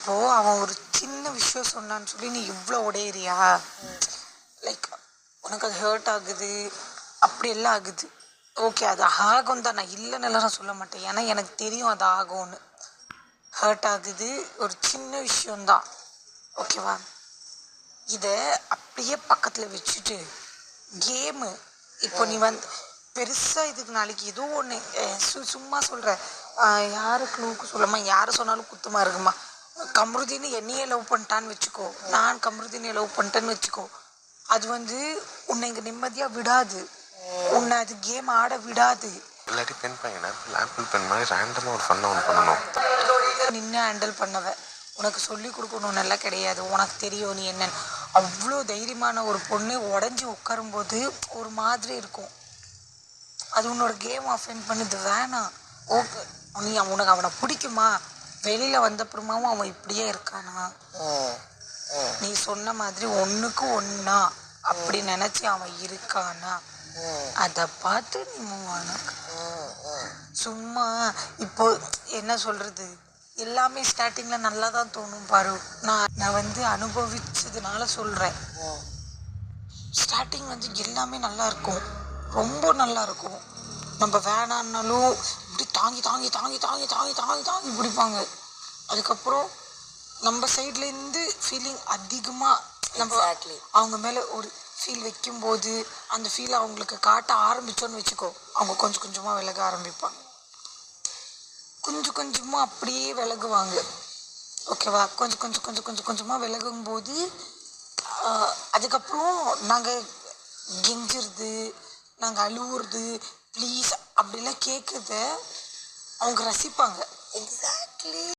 இப்போ அவன் ஒரு சின்ன விஷயம் சொன்னான்னு சொல்லி நீ இவ்வளோ உடையிறியா? லைக் உனக்கு அது ஹர்ட் ஆகுது. அப்படி எல்லாம் ஆகுது. ஓகே அது ஆகும் தான். நான் இல்லைன்னு நான் சொல்ல மாட்டேன். ஏன்னா எனக்கு தெரியும் அது ஆகும்னு. ஹர்ட் ஆகுது. ஒரு சின்ன விஷயம்தான் ஓகேவா இதை அப்படியே பக்கத்தில் வச்சுட்டு கேமு இப்போ நீ வந்து பெருசாக இதுக்கு நாளைக்கு ஏதோ ஒன்று சு சும்மா சொல்கிற யாருக்கு நூக்கு சொல்லாமா? யார் சொன்னாலும் குத்தமாக இருக்குமா? கம்ருதீன்னு என்னையே லவ் பண்ணிட்டான்னு வச்சுக்கோ. நான் கம்ருதீனை லவ் பண்ணிட்டேன்னு வச்சுக்கோ. அது வந்து உன்னை இங்கே நிம்மதியாக விடாது. உன்னை அது கேம் ஆட விடாது. இல்லாட்டி பென் பையன் ஆப்பிள் பென் மாதிரி ரேண்டமாக ஒரு ஃபன்னாக ஒன்று பண்ணணும். நின்று ஹேண்டில் பண்ணவ. உனக்கு சொல்லி கொடுக்கணும்னு எல்லாம் கிடையாது. உனக்கு தெரியும் நீ என்னன்னு. அவ்வளோ தைரியமான ஒரு பொண்ணு உடஞ்சி உட்காரும்போது ஒரு மாதிரி இருக்கும். அது உன்னோட கேம் ஆஃபெண்ட் பண்ணுது வேணாம். ஓகே நீ உனக்கு அவனை பிடிக்குமா? வெளியில் வந்தப்புறமாவும் அவன் இப்படியே இருக்கானா? நீ சொன்ன மாதிரி ஒன்றுக்கு ஒன்றா அப்படி நினச்சி அவன் இருக்கானா? அதை பார்த்து நீ. சும்மா இப்போ என்ன சொல்றது? எல்லாமே ஸ்டார்டிங்ல நல்லா தான் தோணும் பாரு. நான் நான் வந்து அனுபவிச்சதுனால சொல்றேன். ஸ்டார்டிங் வந்து எல்லாமே நல்லா இருக்கும். ரொம்ப நல்லா இருக்கும். நம்ம வேணான்னாலும் இப்படி தாங்கி தாங்கி தாங்கி தாங்கி தாங்கி தாங்கி தாங்கி பிடிப்பாங்க. அதுக்கப்புறம் நம்ம சைட்ல இருந்து ஃபீலிங் அதிகமாக நம்ம. அவங்க மேலே ஒரு ஃபீல் வைக்கும்போது அந்த ஃபீல் அவங்களுக்கு காட்ட ஆரம்பிச்சோன்னு வச்சுக்கோ அவங்க கொஞ்சம் கொஞ்சமாக விலக ஆரம்பிப்பாங்க. கொஞ்சம் கொஞ்சமாக அப்படியே விலகுவாங்க. ஓகேவா? கொஞ்சம் கொஞ்சம் கொஞ்சம் கொஞ்சம் கொஞ்சமாக விலகும்போது அதுக்கப்புறம் நாங்கள் கெஞ்சுறது நாங்கள் அழுவுறது ப்ளீஸ் அப்படிலாம் கேட்குறத அவங்க ரசிப்பாங்க. எக்ஸாக்ட்லி